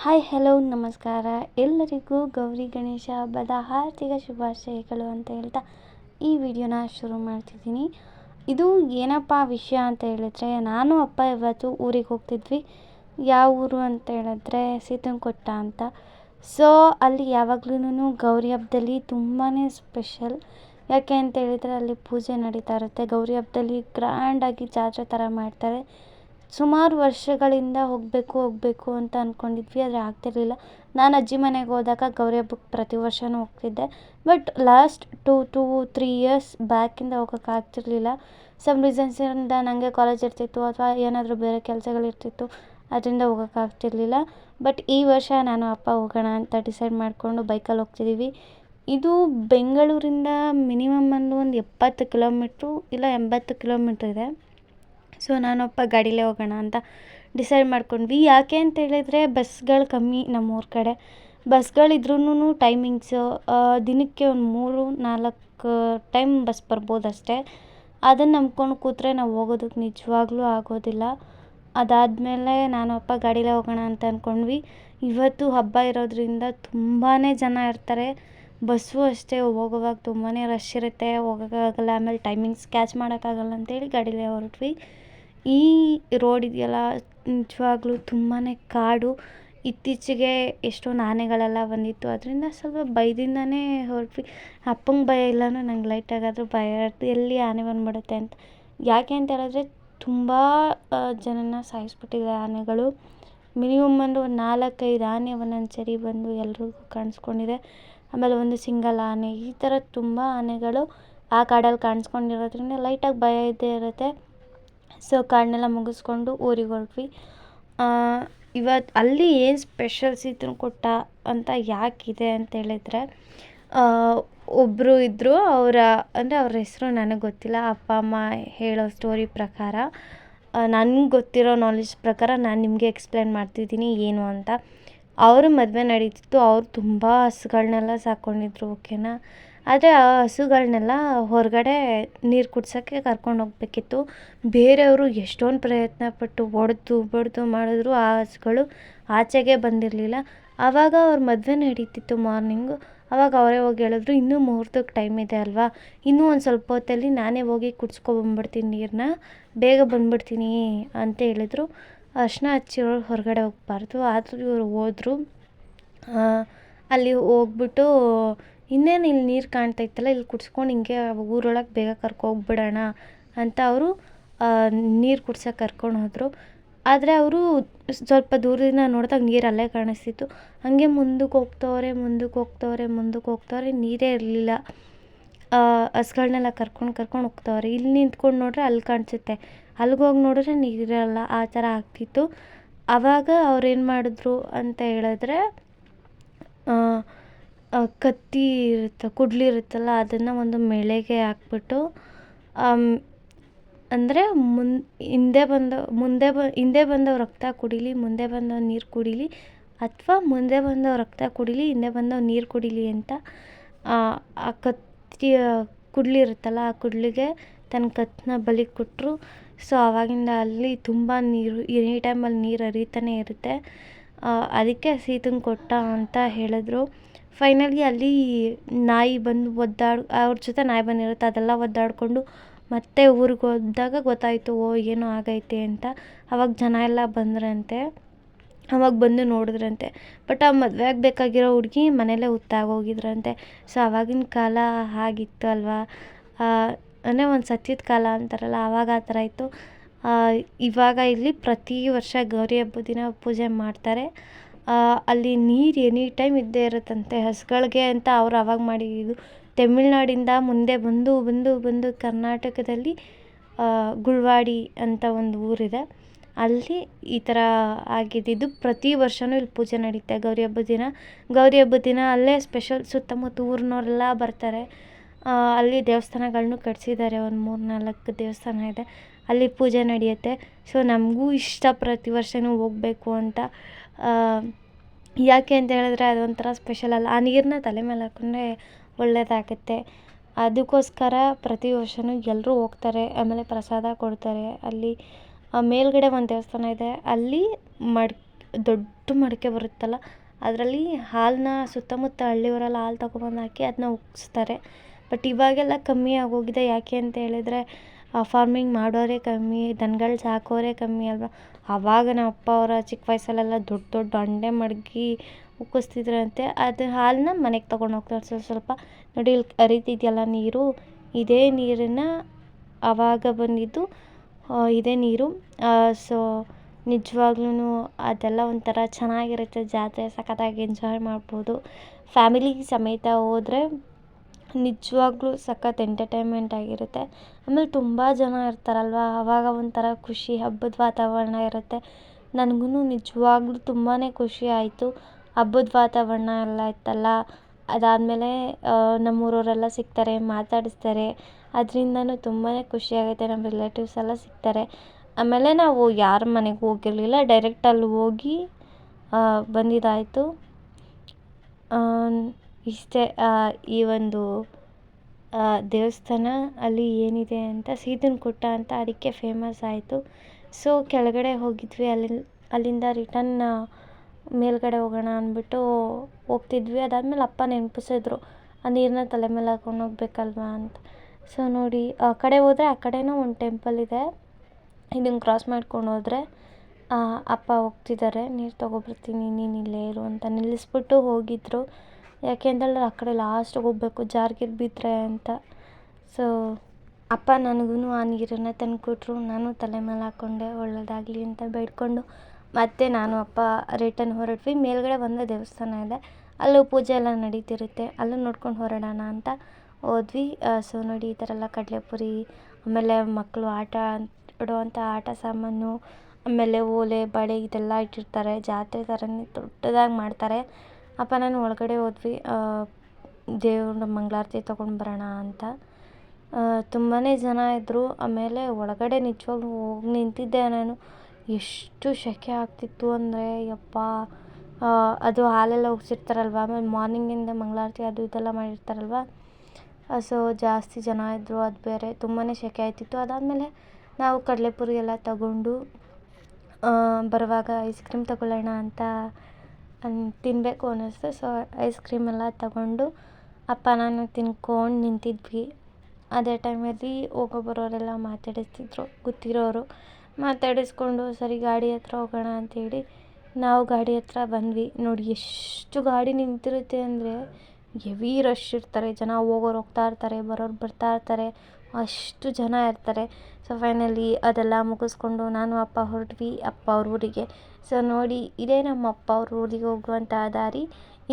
Hi, hello, ನಮಸ್ಕಾರ. ಎಲ್ಲರಿಗೂ ಗೌರಿ ಗಣೇಶ ಹಬ್ಬದ ಹಾರ್ದಿಕ ಶುಭಾಶಯಗಳು ಅಂತ ಹೇಳ್ತಾ ಈ ವಿಡಿಯೋನ ಶುರು ಮಾಡ್ತಿದ್ದೀನಿ. ಇದು ಏನಪ್ಪ ವಿಷಯ ಅಂತ ಹೇಳಿದ್ರೆ, ನಾನು ಅಪ್ಪ ಇವತ್ತು ಊರಿಗೆ ಹೋಗ್ತಿದ್ವಿ. ಯಾವ ಊರು ಅಂತ ಹೇಳಿದ್ರೆ, ಸೀತಂಕೊಟ್ಟ ಅಂತ. ಸೊ ಅಲ್ಲಿ ಯಾವಾಗ್ಲೂ ಗೌರಿ ಹಬ್ಬದಲ್ಲಿ ತುಂಬಾ ಸ್ಪೆಷಲ್ ಯಾಕೆ ಅಂತ ಹೇಳಿದರೆ, ಅಲ್ಲಿ ಪೂಜೆ ನಡೀತಾ ಇರುತ್ತೆ. ಗೌರಿ ಹಬ್ಬದಲ್ಲಿ ಗ್ರ್ಯಾಂಡಾಗಿ ಜಾತ್ರೆ ಥರ ಮಾಡ್ತಾರೆ. ಸುಮಾರು ವರ್ಷಗಳಿಂದ ಹೋಗಬೇಕು ಹೋಗಬೇಕು ಅಂತ ಅಂದ್ಕೊಂಡಿದ್ವಿ ಆದರೆ ಆಗ್ತಿರಲಿಲ್ಲ. ನಾನು ಅಜ್ಜಿ ಮನೆಗೆ ಹೋದಾಗ ಗೌರಿ ಹಬ್ಬಕ್ಕೆ ಪ್ರತಿ ವರ್ಷವೂ ಹೋಗ್ತಿದ್ದೆ. But last two two three years ಬ್ಯಾಕಿಂದ ಹೋಗೋಕೆ ಆಗ್ತಿರಲಿಲ್ಲ. ಸಮ್ ರೀಸನ್ಸಿಂದ ನನಗೆ ಕಾಲೇಜ್ ಇರ್ತಿತ್ತು, ಅಥವಾ ಏನಾದರೂ ಬೇರೆ ಕೆಲಸಗಳಿರ್ತಿತ್ತು ಅದರಿಂದ ಹೋಗೋಕೆ ಆಗ್ತಿರಲಿಲ್ಲ. ಬಟ್ ಈ ವರ್ಷ ನಾನು ಅಪ್ಪ ಹೋಗೋಣ ಅಂತ ಡಿಸೈಡ್ ಮಾಡಿಕೊಂಡು ಬೈಕಲ್ಲಿ ಹೋಗ್ತಿದ್ದೀವಿ ಇದು ಬೆಂಗಳೂರಿಂದ ಮಿನಿಮಮ್ ಅಂದು ಒಂದು ಎಪ್ಪತ್ತು ಕಿಲೋಮೀಟ್ರು ಇಲ್ಲ ಎಂಬತ್ತು ಕಿಲೋಮೀಟ್ರ್ ಇದೆ. ಸೊ ನಾನೊಪ್ಪ ಗಾಡೀಲೇ ಹೋಗೋಣ ಅಂತ ಡಿಸೈಡ್ ಮಾಡ್ಕೊಂಡ್ವಿ. ಯಾಕೆ ಅಂತ ಹೇಳಿದರೆ ಬಸ್ಗಳು ಕಮ್ಮಿ ನಮ್ಮ ಊರ ಕಡೆ. ಬಸ್ಗಳಿದ್ರೂ ಟೈಮಿಂಗ್ಸು ದಿನಕ್ಕೆ ಒಂದು ಮೂರು, ನಾಲ್ಕು ಟೈಮ್ ಬಸ್ ಬರ್ಬೋದು ಅಷ್ಟೇ ಅದನ್ನು ನಂಬ್ಕೊಂಡು ಕೂತ್ರೆ ನಾವು ಹೋಗೋದಕ್ಕೆ ನಿಜವಾಗ್ಲೂ ಆಗೋದಿಲ್ಲ. ಅದಾದಮೇಲೆ ನಾನು ಅಪ್ಪ ಗಾಡೀಲೇ ಹೋಗೋಣ ಅಂತ ಅಂದ್ಕೊಂಡ್ವಿ ಇವತ್ತು ಹಬ್ಬ ಇರೋದ್ರಿಂದ ತುಂಬಾ ಜನ ಇರ್ತಾರೆ. ಬಸ್ಸು ಅಷ್ಟೇ ಹೋಗೋವಾಗ ತುಂಬಾ ರಶ್ ಇರುತ್ತೆ. ಹೋಗೋಕ್ಕಾಗಲ್ಲ. ಆಮೇಲೆ ಟೈಮಿಂಗ್ಸ್ ಕ್ಯಾಚ್ ಮಾಡೋಕ್ಕಾಗಲ್ಲ ಅಂತೇಳಿ ಗಾಡೀಲೇ ಹೊರಟ್ವಿ. ಈ ರೋಡ್ ಇದೆಯಲ್ಲ, ನಿಜವಾಗ್ಲೂ ತುಂಬಾ ಕಾಡು. ಇತ್ತೀಚೆಗೆ ಎಷ್ಟೊಂದು ಆನೆಗಳೆಲ್ಲ ಬಂದಿತ್ತು. ಅದರಿಂದ ಸ್ವಲ್ಪ ಭಯದಿಂದನೇ ಹೊರಟ್ವಿ. ಅಪ್ಪಂಗೆ ಭಯ ಇಲ್ಲ ಅಂದ್ರೆ ನಂಗೆ ಲೈಟಾಗಾದರೂ ಭಯ. ಎಲ್ಲಿ ಆನೆ ಬಂದುಬಿಡುತ್ತೆ ಅಂತ. ಯಾಕೆ ಅಂತ ಹೇಳಿದ್ರೆ ತುಂಬ ಜನನ ಸಾಯಿಸ್ಬಿಟ್ಟಿದೆ ಆನೆಗಳು. ಮಿನಿಮಮ್ ಒಂದು ನಾಲ್ಕೈದು ಆನೆ ಒಂದೊಂದು ಸರಿ ಬಂದು ಎಲ್ರಿಗೂ ಕಾಣಿಸ್ಕೊಂಡಿದೆ. ಆಮೇಲೆ ಒಂದು ಸಿಂಗಲ್ ಆನೆ. ಈ ಥರ ತುಂಬ ಆನೆಗಳು ಆ ಕಾಡಲ್ಲಿ ಕಾಣಿಸ್ಕೊಂಡಿರೋದ್ರಿಂದ ಲೈಟಾಗಿ ಭಯ ಇದ್ದೇ ಇರುತ್ತೆ. ಸೊ ಕಾಡನ್ನೆಲ್ಲ ಮುಗಿಸ್ಕೊಂಡು ಊರಿಗೆ ಹೊರಟ್ವಿ. ಇವತ್ತು ಅಲ್ಲಿ ಏನು ಸ್ಪೆಷಲ್ ಕೊಟ್ಟ ಅಂತ ಯಾಕಿದೆ ಅಂತ ಹೇಳಿದ್ರೆ ಒಬ್ಬರು ಇದ್ದರು ಅವರ, ಅಂದರೆ ಅವ್ರ ಹೆಸರು ನನಗೆ ಗೊತ್ತಿಲ್ಲ, ಅಪ್ಪ, ಅಮ್ಮ ಹೇಳೋ ಸ್ಟೋರಿ ಪ್ರಕಾರ. ನನಗೆ ಗೊತ್ತಿರೋ ನಾಲೆಜ್ ಪ್ರಕಾರ ನಾನು ನಿಮಗೆ ಎಕ್ಸ್ಪ್ಲೇನ್ ಮಾಡ್ತಿದ್ದೀನಿ ಏನು ಅಂತ. ಅವರು ಮದುವೆ ನಡೀತಿತ್ತು, ಅವ್ರು ತುಂಬ ಹಸುಗಳನ್ನೆಲ್ಲ ಸಾಕ್ಕೊಂಡಿದ್ರು ಓಕೆನಾ ಆದರೆ ಆ ಹಸುಗಳನ್ನೆಲ್ಲ ಹೊರಗಡೆ ನೀರು ಕುಡ್ಸೋಕ್ಕೆ ಕರ್ಕೊಂಡು ಹೋಗಬೇಕಿತ್ತು. ಬೇರೆಯವರು ಎಷ್ಟೊಂದು ಪ್ರಯತ್ನ ಪಟ್ಟು ಹೊಡ್ದು ಬಡ್ದು ಮಾಡಿದ್ರು ಆ ಹಸುಗಳು ಆಚೆಗೆ ಬಂದಿರಲಿಲ್ಲ. ಆವಾಗ ಅವ್ರ ಮದುವೆ ನಡೀತಿತ್ತು ಮಾರ್ನಿಂಗು. ಆವಾಗ ಅವರೇ ಹೋಗಿ ಹೇಳಿದ್ರು, ಇನ್ನೂ ಮುಹೂರ್ತಕ್ಕೆ ಟೈಮ್ ಇದೆ ಅಲ್ವಾ? ಇನ್ನೂ ಒಂದು ಸ್ವಲ್ಪ ಹೊತ್ತಲ್ಲಿ ನಾನೇ ಹೋಗಿ ಕುಡ್ಸ್ಕೊಬಂದ್ಬಿಡ್ತೀನಿ ನೀರನ್ನ ಬೇಗ ಬಂದ್ಬಿಡ್ತೀನಿ, ಅಂತ ಹೇಳಿದ್ರು. ಅರಿಶಿನ ಹಚ್ಚಿರೋರು ಹೊರಗಡೆ ಹೋಗಬಾರ್ದು. ಆದರೂ ಇವರು ಹೋದರು. ಅಲ್ಲಿ ಹೋಗ್ಬಿಟ್ಟು ಇನ್ನೇನು ಇಲ್ಲಿ ನೀರು ಕಾಣ್ತೈತಲ್ಲ ಇಲ್ಲಿ ಕುಡ್ಸ್ಕೊಂಡು ಹಿಂಗೆ ಊರೊಳಗೆ ಬೇಗ ಕರ್ಕೊ ಹೋಗ್ಬಿಡೋಣ ಅಂತ ಅವರು ನೀರು ಕುಡ್ಸೋಕೆ ಕರ್ಕೊಂಡು ಹೋದರು. ಆದರೆ ಅವರು ಸ್ವಲ್ಪ ದೂರದಿಂದ ನೋಡಿದಾಗ ನೀರು ಅಲ್ಲೇ ಕಾಣಿಸ್ತಿತ್ತು. ಹಾಗೆ ಮುಂದಕ್ಕೆ ಹೋಗ್ತವ್ರೆ ಮುಂದಕ್ಕೆ ಹೋಗ್ತವ್ರೆ ಮುಂದಕ್ಕೆ ಹೋಗ್ತವ್ರೆ, ನೀರೇ ಇರಲಿಲ್ಲ. ಹಸ್ಗಳ್ನೆಲ್ಲ ಕರ್ಕೊಂಡು ಕರ್ಕೊಂಡು ಹೋಗ್ತವ್ರೆ. ಇಲ್ಲಿ ನಿಂತ್ಕೊಂಡು ನೋಡಿದ್ರೆ ಅಲ್ಲಿ ಕಾಣಿಸುತ್ತೆ. ಅಲ್ಲಿಗೆ ಹೋಗಿ ನೋಡಿದ್ರೆ ನೀರಿರಲ್ಲ ಆ ಥರ ಆಗ್ತಿತ್ತು. ಆವಾಗ ಅವ್ರು ಏನು ಮಾಡಿದ್ರು ಅಂತ ಹೇಳಿದ್ರೆ ಕತ್ತಿ ಇರುತ್ತೆ, ಕುಡ್ಲಿ ಇರುತ್ತಲ್ಲ, ಅದನ್ನು ಒಂದು ಮೆಳೆಗೆ ಹಾಕ್ಬಿಟ್ಟು ಅಂದರೆ ಮುನ್, ಹಿಂದೆ ಬಂದ, ಮುಂದೆ ಬ, ಹಿಂದೆ ಬಂದವ ರಕ್ತ ಕುಡೀಲಿ, ಮುಂದೆ ಬಂದವ ನೀರು ಕುಡೀಲಿ, ಅಥವಾ ಮುಂದೆ ಬಂದವ ರಕ್ತ ಕುಡೀಲಿ, ಹಿಂದೆ ಬಂದವ ನೀರು ಕುಡೀಲಿ ಅಂತ, ಆ ಕತ್ತಿ ಕುಡ್ಲಿ ಇರುತ್ತಲ್ಲ, ಆ ಕುಡ್ಲಿಗೆ ತನ್ನ ಕತ್ತನ್ನ ಬಲಿ ಕೊಟ್ಟರು ಸೊ ಆವಾಗಿಂದ ಅಲ್ಲಿ ತುಂಬ ನೀರು, ಎನಿ ಟೈಮಲ್ಲಿ ನೀರು ಹರಿತಾನೆ ಇರುತ್ತೆ. ಅದಕ್ಕೆ ಸೀತಂಕೊಟ್ಟ ಅಂತ ಹೇಳಿದ್ರು. ಫೈನಲಿ ಅಲ್ಲಿ ನಾಯಿ ಬಂದು ಒದ್ದಾಡಿ, ಅವ್ರ ಜೊತೆ ನಾಯಿ ಬಂದಿರುತ್ತೆ, ಅದೆಲ್ಲ ಒದ್ದಾಡಿಕೊಂಡು ಮತ್ತೆ ಊರಿಗೆ ಹೋದಾಗ ಗೊತ್ತಾಯಿತು, ಓ, ಏನೋ ಆಗೈತೆ ಅಂತ. ಅವಾಗ ಜನ ಎಲ್ಲ ಬಂದರಂತೆ. ಅವಾಗ ಬಂದು ನೋಡಿದ್ರಂತೆ. ಬಟ್ ಆ ಮದುವೆಗೆ ಬೇಕಾಗಿರೋ ಹುಡುಗಿ ಮನೇಲೇ ಹುತ್ತಾಗೋಗಿದ್ರಂತೆ ಸೊ ಅವಾಗಿನ ಕಾಲ ಹಾಗಿತ್ತು ಅಲ್ವಾ? ಅಂದರೆ ಒಂದು ಸತ್ಯದ ಕಾಲ ಅಂತಾರಲ್ಲ ಆವಾಗ ಆ ಥರ ಇತ್ತು. ಇವಾಗ ಇಲ್ಲಿ ಪ್ರತಿ ವರ್ಷ ಗೌರಿ ಹಬ್ಬದ ದಿನ ಪೂಜೆ ಮಾಡ್ತಾರೆ. ಅಲ್ಲಿ ನೀರು ಎನಿ ಟೈಮ್ ಇದ್ದೇ ಇರುತ್ತಂತೆ. ಹಸುಗಳ್ಗೆ ಅಂತ ಅವ್ರು ಅವಾಗ ಮಾಡಿದ್ದು. ತಮಿಳ್ನಾಡಿಂದ ಮುಂದೆ ಬಂದು ಬಂದು ಬಂದು ಕರ್ನಾಟಕದಲ್ಲಿ ಗುಳ್ವಾಡಿ ಅಂತ ಒಂದು ಊರಿದೆ. ಅಲ್ಲಿ ಈ ಥರ ಆಗಿದ್ದಿದ್ದು ಪ್ರತಿ ವರ್ಷವೂ ಇಲ್ಲಿ ಪೂಜೆ ನಡೆಯುತ್ತೆ ಗೌರಿ ಹಬ್ಬದ ದಿನ, ಗೌರಿ ಹಬ್ಬದ ದಿನ ಅಲ್ಲೇ ಸ್ಪೆಷಲ್ ಸುತ್ತಮುತ್ತ ಊರಿನವರೆಲ್ಲ ಬರ್ತಾರೆ. ಅಲ್ಲಿ ದೇವಸ್ಥಾನಗಳನ್ನು ಕಟ್ಸಿದ್ದಾರೆ. ಒಂದು ಮೂರು ನಾಲ್ಕು ದೇವಸ್ಥಾನ ಇದೆ. ಅಲ್ಲಿ ಪೂಜೆ ನಡೆಯುತ್ತೆ. ಸೊ ನಮಗೂ ಇಷ್ಟ ಪ್ರತಿ ವರ್ಷವೂ ಹೋಗ್ಬೇಕು ಅಂತ ಯಾಕೆ ಅಂತ ಹೇಳಿದ್ರೆ ಅದೊಂಥರ ಸ್ಪೆಷಲ್ ಅಲ್ಲ. ಆ ನೀರನ್ನ ತಲೆ ಮೇಲೆ ಹಾಕೊಂಡ್ರೆ ಒಳ್ಳೆಯದಾಗುತ್ತೆ ಅದಕ್ಕೋಸ್ಕರ ಪ್ರತಿ ವರ್ಷವೂ ಎಲ್ಲರೂ ಹೋಗ್ತಾರೆ, ಆಮೇಲೆ ಪ್ರಸಾದ ಕೊಡ್ತಾರೆ. ಅಲ್ಲಿ ಮೇಲುಗಡೆ ಒಂದು ದೇವಸ್ಥಾನ ಇದೆ. ಅಲ್ಲಿ ಮಡ್, ದೊಡ್ಡ ಮಡಿಕೆ ಬರುತ್ತಲ್ಲ, ಅದರಲ್ಲಿ ಹಾಲನ್ನ ಸುತ್ತಮುತ್ತ ಹಳ್ಳಿಯವರೆಲ್ಲ ಹಾಲು ತಗೊಬಂದು ಹಾಕಿ ಅದನ್ನ ಉಗ್ಸ್ತಾರೆ ಬಟ್ ಇವಾಗೆಲ್ಲ ಕಮ್ಮಿ ಆಗೋಗಿದೆ. ಯಾಕೆ ಅಂತ ಹೇಳಿದ್ರೆ ಫಾರ್ಮಿಂಗ್ ಮಾಡೋರೇ ಕಮ್ಮಿ, ದನಗಳು ಸಾಕೋರೇ ಕಮ್ಮಿ ಅಲ್ವಾ? ಆವಾಗ ನಮ್ಮ ಅಪ್ಪ ಅವರ ಚಿಕ್ಕ ವಯಸ್ಸಲ್ಲೆಲ್ಲ ದೊಡ್ಡ ದೊಡ್ಡ ಹಂಡೆ ಮಡಗಿ ಉಕ್ಕಿಸ್ತಿದ್ರಂತೆ, ಅದು ಹಾಲನ್ನ ಮನೆಗೆ ತಗೊಂಡು ಹೋಗ್ತಾರೆ ಸ್ವಲ್ಪ ಸ್ವಲ್ಪ ನೋಡಿ ಇಲ್ಲಿ ಅರಿತಿದೆಯಲ್ಲ ನೀರು? ಇದೇ ನೀರನ್ನು ಆವಾಗ ಬಂದಿದ್ದು ಇದೇ ನೀರು. ಸೊ ನಿಜವಾಗ್ಲೂ ಅದೆಲ್ಲ ಒಂಥರ ಚೆನ್ನಾಗಿರುತ್ತೆ. ಜಾತ್ರೆ ಸಖತ್ತಾಗಿ ಎಂಜಾಯ್ ಮಾಡ್ಬೋದು. ಫ್ಯಾಮಿಲಿ ಸಮೇತ ಹೋದ್ರೆ ನಿಜವಾಗ್ಲೂ ಸಖತ್ ಎಂಟರ್ಟೈನ್ಮೆಂಟ್ ಆಗಿರುತ್ತೆ. ಆಮೇಲೆ ತುಂಬ ಜನ ಇರ್ತಾರಲ್ವ? ಆವಾಗ ಒಂಥರ ಖುಷಿ, ಹಬ್ಬದ ವಾತಾವರಣ ಇರುತ್ತೆ. ನನಗೂ ನಿಜವಾಗ್ಲೂ ತುಂಬಾ ಖುಷಿ ಆಯಿತು. ಹಬ್ಬದ ವಾತಾವರಣ ಎಲ್ಲ ಇತ್ತಲ್ಲ? ಅದಾದಮೇಲೆ ನಮ್ಮೂರವರೆಲ್ಲ ಸಿಗ್ತಾರೆ, ಮಾತಾಡಿಸ್ತಾರೆ. ಅದರಿಂದನೂ ತುಂಬಾ ಖುಷಿ ಆಗುತ್ತೆ. ನಮ್ಮ ರಿಲೇಟಿವ್ಸ್ ಎಲ್ಲ ಸಿಗ್ತಾರೆ. ಆಮೇಲೆ ನಾವು ಯಾರ ಮನೆಗೆ ಹೋಗಿರಲಿಲ್ಲ. ಡೈರೆಕ್ಟ್ ಅಲ್ಲಿ ಹೋಗಿ ಬಂದಿದ್ದಾಯಿತು ಇಷ್ಟೇ ಈ ಒಂದು ದೇವಸ್ಥಾನ ಅಲ್ಲಿ ಏನಿದೆ ಅಂತ, ಸೀದನ್ ಕುಟ್ಟ ಅಂತ ಅದಕ್ಕೆ ಫೇಮಸ್ ಆಯಿತು. ಸೊ ಕೆಳಗಡೆ ಹೋಗಿದ್ವಿ, ಅಲ್ಲಿ, ಅಲ್ಲಿಂದ ರಿಟರ್ನ್ ಮೇಲುಗಡೆ ಹೋಗೋಣ ಅಂದ್ಬಿಟ್ಟು ಹೋಗ್ತಿದ್ವಿ. ಅದಾದಮೇಲೆ ಅಪ್ಪ ನೆನಪಿಸಿದ್ರು, ಆ ನೀರನ್ನ ತಲೆ ಮೇಲೆ ಹಾಕೊಂಡು ಹೋಗ್ಬೇಕಲ್ವಾ ಅಂತ. ಸೊ ನೋಡಿ, ಆ ಕಡೆ ಹೋದರೆ ಆ ಕಡೆನೂ ಒಂದು ಟೆಂಪಲ್ ಇದೆ. ಇದನ್ನು ಕ್ರಾಸ್ ಮಾಡ್ಕೊಂಡು ಹೋದರೆ ಅಪ್ಪ ಹೋಗ್ತಿದ್ದಾರೆ, ನೀರು ತೊಗೊಬರ್ತೀನಿ, ನೀನು ಇಲ್ಲೇ ಇರು ಅಂತ ನಿಲ್ಲಿಸ್ಬಿಟ್ಟು ಹೋಗಿದ್ದರು ಯಾಕೆ ಅಂತೇಳಿದ್ರೆ ಆ ಕಡೆ ಲಾಸ್ಟಿಗೆ ಹೋಗ್ಬೇಕು, ಜಾರ್ಗಿರ್ ಬಿದ್ದರೆ ಅಂತ. ಸೊ ಅಪ್ಪ ನನಗೂ ಆ ನೀರನ್ನು ತಂದುಕೊಟ್ರು. ನಾನು ತಲೆ ಮೇಲೆ ಹಾಕ್ಕೊಂಡೆ ಒಳ್ಳೆಯದಾಗಲಿ ಅಂತ ಬೇಡಿಕೊಂಡು. ಮತ್ತೆ ನಾನು ಅಪ್ಪ ರಿಟರ್ನ್ ಹೊರಟ್ವಿ. ಮೇಲುಗಡೆ ಒಂದೇ ದೇವಸ್ಥಾನ ಇದೆ. ಅಲ್ಲೂ ಪೂಜೆ ಎಲ್ಲ ನಡೀತಿರುತ್ತೆ. ಅಲ್ಲೂ ನೋಡ್ಕೊಂಡು ಹೊರಡೋಣ ಅಂತ ಹೋದ್ವಿ. ಸೊ ನೋಡಿ, ಈ ಥರ ಎಲ್ಲ ಕಡಲೆಪುರಿ, ಆಮೇಲೆ ಮಕ್ಕಳು ಆಟ ಆಡುವಂಥ ಆಟ ಸಾಮಾನು, ಆಮೇಲೆ ಓಲೆ, ಬಳೆ ಇದೆಲ್ಲ ಇಟ್ಟಿರ್ತಾರೆ. ಜಾತ್ರೆ ಥರನೇ ದೊಡ್ಡದಾಗಿ ಮಾಡ್ತಾರೆ. ಅಪ್ಪ, ನಾನು ಒಳಗಡೆ ಹೋದ್ವಿ. ದೇವ್ರ ಮಂಗಳಾರತಿ ತೊಗೊಂಡು ಬರೋಣ ಅಂತ. ತುಂಬಾ ಜನ ಇದ್ದರು ಆಮೇಲೆ ಒಳಗಡೆ ನಿಜವಾಗ್ಲೂ ಹೋಗಿ ನಿಂತಿದ್ದೆ ನಾನು. ಎಷ್ಟು ಸೆಖೆ ಆಗ್ತಿತ್ತು ಅಂದರೆ, ಯಪ್ಪಾ ಅದು ಹಾಲೆಲ್ಲ ಉಗ್ಸಿರ್ತಾರಲ್ವ ಆಮೇಲೆ ಮಾರ್ನಿಂಗಿಂದ ಮಂಗಳಾರತಿ ಅದು ಇದೆಲ್ಲ ಮಾಡಿರ್ತಾರಲ್ವ? ಸೊ ಜಾಸ್ತಿ ಜನ ಇದ್ದರು ಅದು ಬೇರೆ. ತುಂಬಾ ಸೆಖೆ ಆಯ್ತಿತ್ತು ಅದಾದಮೇಲೆ ನಾವು ಕಡಲೆಪುರಿ ಎಲ್ಲ ತಗೊಂಡು ಬರುವಾಗ ಐಸ್ ಕ್ರೀಮ್ ತಗೊಳ್ಳೋಣ ಅಂತ ಅನ್ ತಿನ್ನಬೇಕು ಅನ್ನಿಸ್ತು. ಸೊ ಐಸ್ ಕ್ರೀಮ್ ಎಲ್ಲ ತಗೊಂಡು ಅಪ್ಪ ನಾನು ತಿನ್ಕೊಂಡು ನಿಂತಿದ್ವಿ. ಅದೇ ಟೈಮಲ್ಲಿ ಹೋಗೋ ಬರೋರೆಲ್ಲ ಮಾತಾಡಿಸ್ತಿದ್ರು. ಗೊತ್ತಿರೋರು ಮಾತಾಡಿಸ್ಕೊಂಡು, ಸರಿ, ಗಾಡಿ ಹತ್ರ ಹೋಗೋಣ ಅಂತೇಳಿ ನಾವು ಗಾಡಿ ಹತ್ರ ಬಂದ್ವಿ. ನೋಡಿ, ಎಷ್ಟು ಗಾಡಿ ನಿಂತಿರುತ್ತೆ ಅಂದರೆ ಹೆವಿ ರಶ್ ಇರ್ತಾರೆ, ಜನ ಹೋಗೋರು ಹೋಗ್ತಾ ಇರ್ತಾರೆ, ಬರೋರು ಬರ್ತಾ ಇರ್ತಾರೆ, ಅಷ್ಟು ಜನ ಇರ್ತಾರೆ. ಸೊ ಫೈನಲಿ ಅದೆಲ್ಲ ಮುಗಿಸ್ಕೊಂಡು ನಾನು ಅಪ್ಪ ಹೊರಟ್ವಿ, ಅಪ್ಪ ಅವ್ರ ಊರಿಗೆ. ಸೊ ನೋಡಿ, ಇದೇ ನಮ್ಮ ಅಪ್ಪ ಅವ್ರ ಊರಿಗೆ ಹೋಗುವಂಥ ದಾರಿ.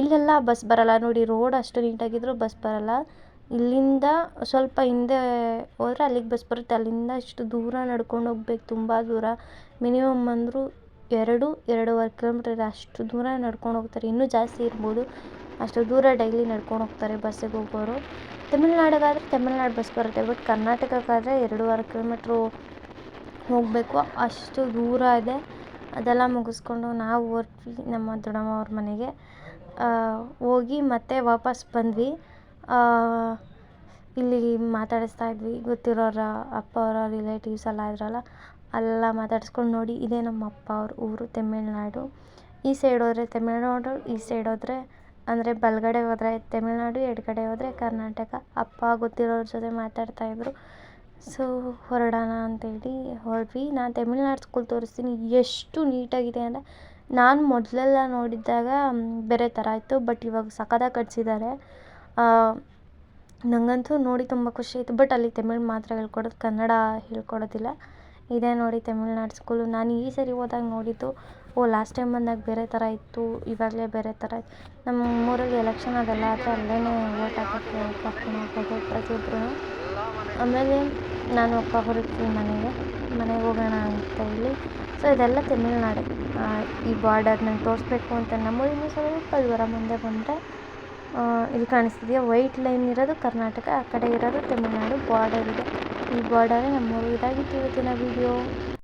ಇಲ್ಲೆಲ್ಲ ಬಸ್ ಬರಲ್ಲ. ನೋಡಿ ರೋಡ್ ಅಷ್ಟು ನೀಟಾಗಿದ್ದರೂ ಬಸ್ ಬರಲ್ಲ. ಇಲ್ಲಿಂದ ಸ್ವಲ್ಪ ಹಿಂದೆ ಹೋದ್ರೆ ಅಲ್ಲಿಗೆ ಬಸ್ ಬರುತ್ತೆ. ಅಲ್ಲಿಂದ ಇಷ್ಟು ದೂರ ನಡ್ಕೊಂಡು ಹೋಗ್ಬೇಕು, ತುಂಬ ದೂರ. ಮಿನಿಮಮ್ ಅಂದರೂ ಎರಡು, ಎರಡೂವರೆ ಕಿಲೋಮೀಟರ್ ಅಷ್ಟು ದೂರ ನಡ್ಕೊಂಡು ಹೋಗ್ತಾರೆ. ಇನ್ನೂ ಜಾಸ್ತಿ ಇರ್ಬೋದು. ಅಷ್ಟು ದೂರ ಡೈಲಿ ನಡ್ಕೊಂಡು ಹೋಗ್ತಾರೆ ಬಸ್ಸಿಗೆ ಹೋಗೋರು. ತಮಿಳ್ನಾಡಿಗಾದರೆ ತಮಿಳ್ನಾಡು ಬಸ್ ಬರುತ್ತೆ, ಬಟ್ ಕರ್ನಾಟಕಕ್ಕಾದರೆ ಎರಡೂವರೆ ಕಿಲೋಮೀಟ್ರು ಹೋಗಬೇಕು. ಅಷ್ಟು ದೂರ ಇದೆ. ಅದೆಲ್ಲ ಮುಗಿಸ್ಕೊಂಡು ನಾವು ಹೋಗಿ ನಮ್ಮ ದೊಡ್ಡಮ್ಮ ಅವ್ರ ಮನೆಗೆ. ಹೋಗಿ ಮತ್ತೆ ವಾಪಸ್ ಬಂದ್ವಿ. ಇಲ್ಲಿ ಮಾತಾಡಿಸ್ತಾ ಇದ್ವಿ. ಗೊತ್ತಿರೋರ ಅಪ್ಪ ಅವರ ರಿಲೇಟಿವ್ಸ್ ಎಲ್ಲ ಇದ್ರಲ್ಲ ಅಲ್ಲೆಲ್ಲ ಮಾತಾಡ್ಸ್ಕೊಂಡು ನೋಡಿ, ಇದೇ ನಮ್ಮ ಅಪ್ಪ ಅವ್ರ ಊರು ತಮಿಳ್ನಾಡು. ಈ ಸೈಡ್ ಹೋದರೆ ತಮಿಳ್ನಾಡು, ಈ ಸೈಡ್ ಹೋದರೆ ಅಂದರೆ ಬಲಗಡೆ ಹೋದರೆ ತಮಿಳ್ನಾಡು, ಎಡಗಡೆ ಹೋದರೆ ಕರ್ನಾಟಕ. ಅಪ್ಪ ಗೊತ್ತಿರೋರ ಜೊತೆ ಮಾತಾಡ್ತಾಯಿದ್ರು ಸೊ ಹೊರಡೋಣ ಅಂತೇಳಿ ಹೊರಟ್ವಿ. ನಾನು ತಮಿಳ್ನಾಡು ಸ್ಕೂಲ್ ತೋರಿಸ್ತೀನಿ. ಎಷ್ಟು ನೀಟಾಗಿದೆ ಅಂದರೆ ನಾನು ಮೊದಲೆಲ್ಲ ನೋಡಿದ್ದಾಗ ಬೇರೆ ಥರ ಇತ್ತು ಬಟ್ ಇವಾಗ ಸಖತ್ತಾಗಿ ಕಟ್ಸಿದ್ದಾರೆ ನನಗಂತೂ ನೋಡಿ ತುಂಬ ಖುಷಿ ಆಯಿತು. ಬಟ್ ಅಲ್ಲಿ ತಮಿಳ್ ಮಾತ್ರ ಹೇಳ್ಕೊಡೋದು ಕನ್ನಡ ಹೇಳ್ಕೊಡೋದಿಲ್ಲ. ಇದೇ ನೋಡಿ ತಮಿಳ್ನಾಡು ಸ್ಕೂಲು ನಾನು ಈ ಸರಿ ಹೋದಾಗ ನೋಡಿದ್ದು, ಓ ಲಾಸ್ಟ್ ಟೈಮ್ ಬಂದಾಗ ಬೇರೆ ಥರ ಇತ್ತು, ಇವಾಗಲೇ ಬೇರೆ ಥರ ನಮ್ಮ ಊರಲ್ಲಿ ಎಲೆಕ್ಷನ್ ಅದೆಲ್ಲ ಆದರೆ ಅಲ್ಲೇ ವೋಟ್ ಹಾಕೋಕ್ಕೆ ಹೋಗೋದು ಪ್ರತಿಯೊಬ್ಬರೂ ಆಮೇಲೆ ನಾನು ಅಪ್ಪ ಹೊರಡ್ತೀನಿ ಮನೆಗೆ. ಮನೆಗೆ ಹೋಗೋಣ ಅಂತ ಹೇಳಿ. ಸೊ ಇದೆಲ್ಲ ತಮಿಳ್ನಾಡು. ಈ ಬಾರ್ಡರ್ ನಂಗೆ ತೋರಿಸ್ಬೇಕು ಅಂತ ನಮ್ಮೂರಿಂದ ಸ್ವಲ್ಪ ದೂರ ಮುಂದೆ ಬಂದರೆ ಇಲ್ಲಿ ಕಾಣಿಸ್ತಿದೆಯಾ? ವೈಟ್ ಲೈನ್ ಇರೋದು ಕರ್ನಾಟಕ, ಆ ಕಡೆ ಇರೋದು ತಮಿಳ್ನಾಡು ಬಾರ್ಡರ್ ಇದೆ. ಈ ಬಾರ್ಡರೇ ನಮ್ಮೂರು ಇದಾಗಿತ್ತು ಇವತ್ತಿನ ವೀಡಿಯೋ